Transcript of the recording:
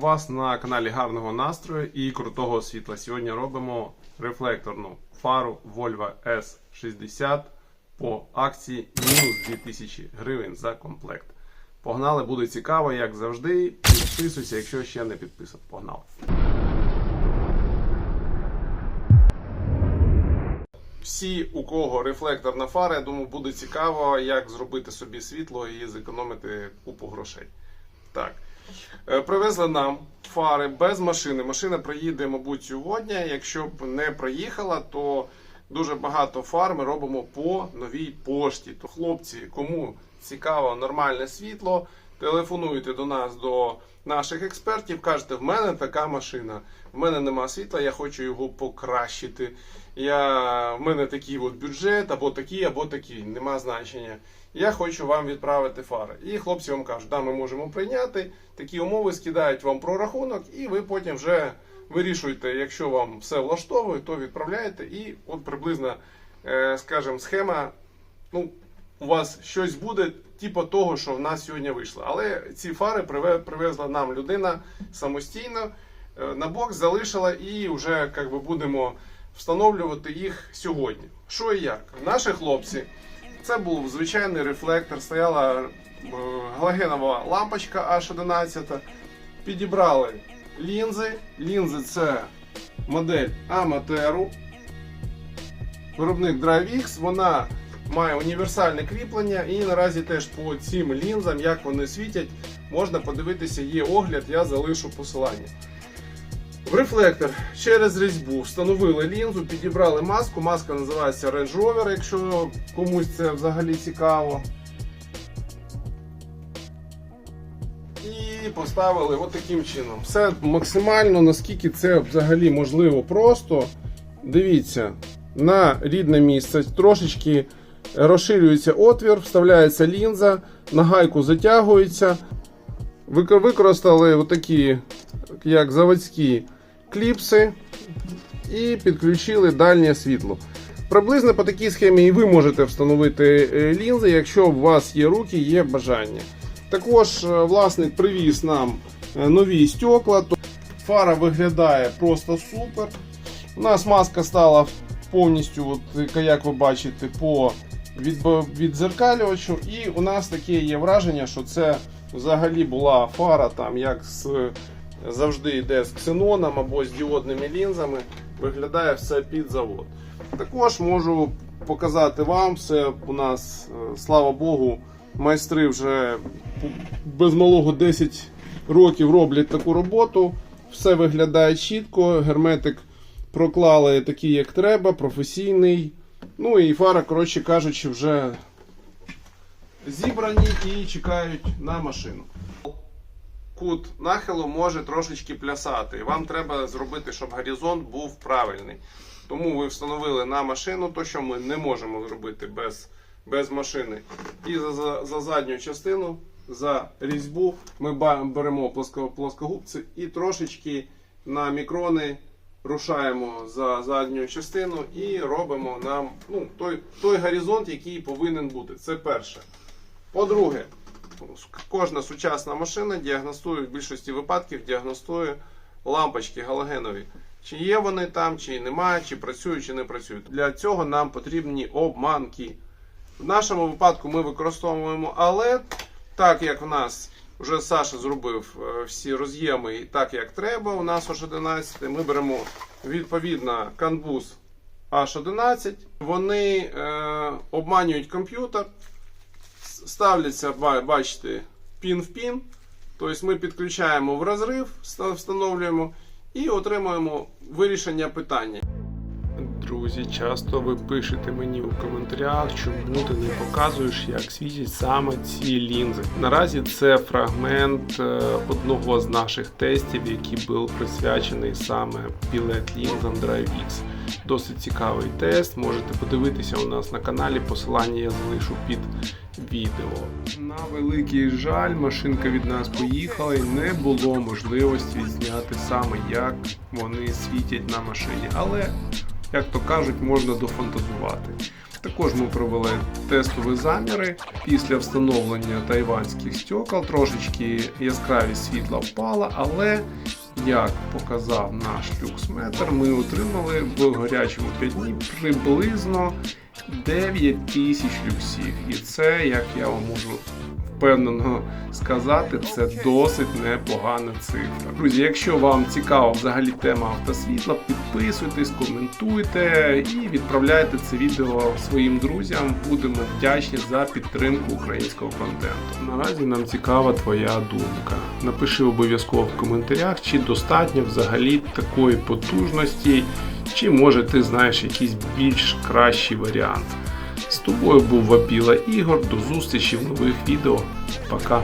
Вас на каналі гарного настрою і крутого світла. Сьогодні робимо рефлекторну фару Volvo S60 по акції мінус 2000 гривень за комплект. Погнали, буде цікаво, як завжди. Підписуйся, якщо ще не підписав. Погнали. Всі, у кого рефлекторна фара, я думаю, буде цікаво, як зробити собі світло і зекономити купу грошей. Так. Е, Привезли нам фари без машини. Машина приїде, мабуть, сьогодні. Якщо б не приїхала, то дуже багато фар ми робимо по новій пошті. То хлопці, кому цікаво нормальне світло, телефонуйте до нас, до наших експертів, кажете, в мене така машина, в мене нема світла, я хочу його покращити. Я, в мене такий от бюджет, або такий, або такий, нема значення. Я хочу вам відправити фари. І хлопці вам кажуть, да, ми можемо прийняти такі умови, скидають вам прорахунок, і ви потім вже вирішуєте, якщо вам все влаштовує, то відправляєте. І от приблизно, е, скажімо, схема, ну, у вас щось буде, типу того, що в нас сьогодні вийшло. Але ці фари привезла нам людина самостійно, е, на бокс залишила і вже як би, будемо встановлювати їх сьогодні. Що і як? Наші хлопці. Це був звичайний рефлектор, стояла е, галогенова лампочка H11. Підібрали лінзи. Лінзи це модель Amateru. Виробник DriveX. Вона має універсальне кріплення і наразі теж по цим лінзам, як вони світять, можна подивитися, є огляд, я залишу посилання. Рефлектор через різьбу встановили лінзу, підібрали маску. Маска називається Range Rover, якщо комусь це взагалі цікаво. І поставили от чином. Все максимально, наскільки це взагалі можливо просто. Дивіться, на рідне місце трошечки розширюється отвір, вставляється лінза, на гайку затягується. Використали отакі, як заводські кліпси і підключили дальнє світло. Приблизно по такій схемі і ви можете встановити е, лінзи, якщо у вас є руки, є бажання. Також е, власник привіз нам е, нові стекла. Фара виглядає просто супер. У нас маска стала повністю, от, як ви бачите, по віддзеркалювачу. І у нас таке є враження, що це взагалі була фара, там, як з, завжди йде з ксеноном або з діодними лінзами. Виглядає все під завод. Також можу показати вам, все у нас, е, слава Богу, майстри вже без малого 10 років роблять таку роботу. Все виглядає чітко, герметик проклали такий, як треба, професійний. Ну і фара, коротше кажучи, вже зібрані і чекають на машину. Кут нахилу може трошечки плясати. І Вам треба зробити, щоб горизонт був правильний. Тому ви встановили на машину, то що ми не можемо зробити без, без машини. І за, за, за задню частину, за різьбу, ми беремо плоско, плоскогубці і трошечки на мікрони рушаємо за задню частину і робимо нам ну, той, той горизонт, який повинен бути. Це перше. По-друге, кожна сучасна машина діагностує в більшості випадків діагностує лампочки галогенові. Чи є вони там, чи немає, чи працюють, чи не працюють. Для цього нам потрібні обманки. В нашому випадку ми використовуємо LED, так як в нас вже Саша зробив е, всі роз'єми так як треба. У нас H11 ми беремо відповідно канбус H11. Вони е, обманюють комп'ютер ставляться, бачите, пін в пін. Тобто ми підключаємо в розрив, встановлюємо і отримуємо вирішення питання. Друзі, часто ви пишете мені у коментарях, чому ти не показуєш, як світять саме ці лінзи. Наразі це фрагмент е, одного з наших тестів, який був присвячений саме білет лінзам DriveX. Досить цікавий тест. Можете подивитися у нас на каналі. Посилання я залишу під відео. На великий жаль, машинка від нас поїхала і не було можливості зняти саме, як вони світять на машині. Але як то кажуть, можна дофантазувати. Також ми провели тестові заміри. Після встановлення тайванських стекол трошечки яскравість світла впала, але як показав наш люксметр, ми отримали в гарячому дні приблизно 9 тисяч люксів. І це, як я вам можу впевнено сказати, це досить непогана цифра. Друзі, якщо вам цікава взагалі тема автосвітла, підписуйтесь, коментуйте і відправляйте це відео своїм друзям. Будемо вдячні за підтримку українського контенту. Наразі нам цікава твоя думка. Напиши обов'язково в коментарях, чи достатньо взагалі такої потужності, чи може ти знаєш якийсь більш кращий варіант. Тобою був Вапіла Ігор. До зустрічі в нових відео. Пока.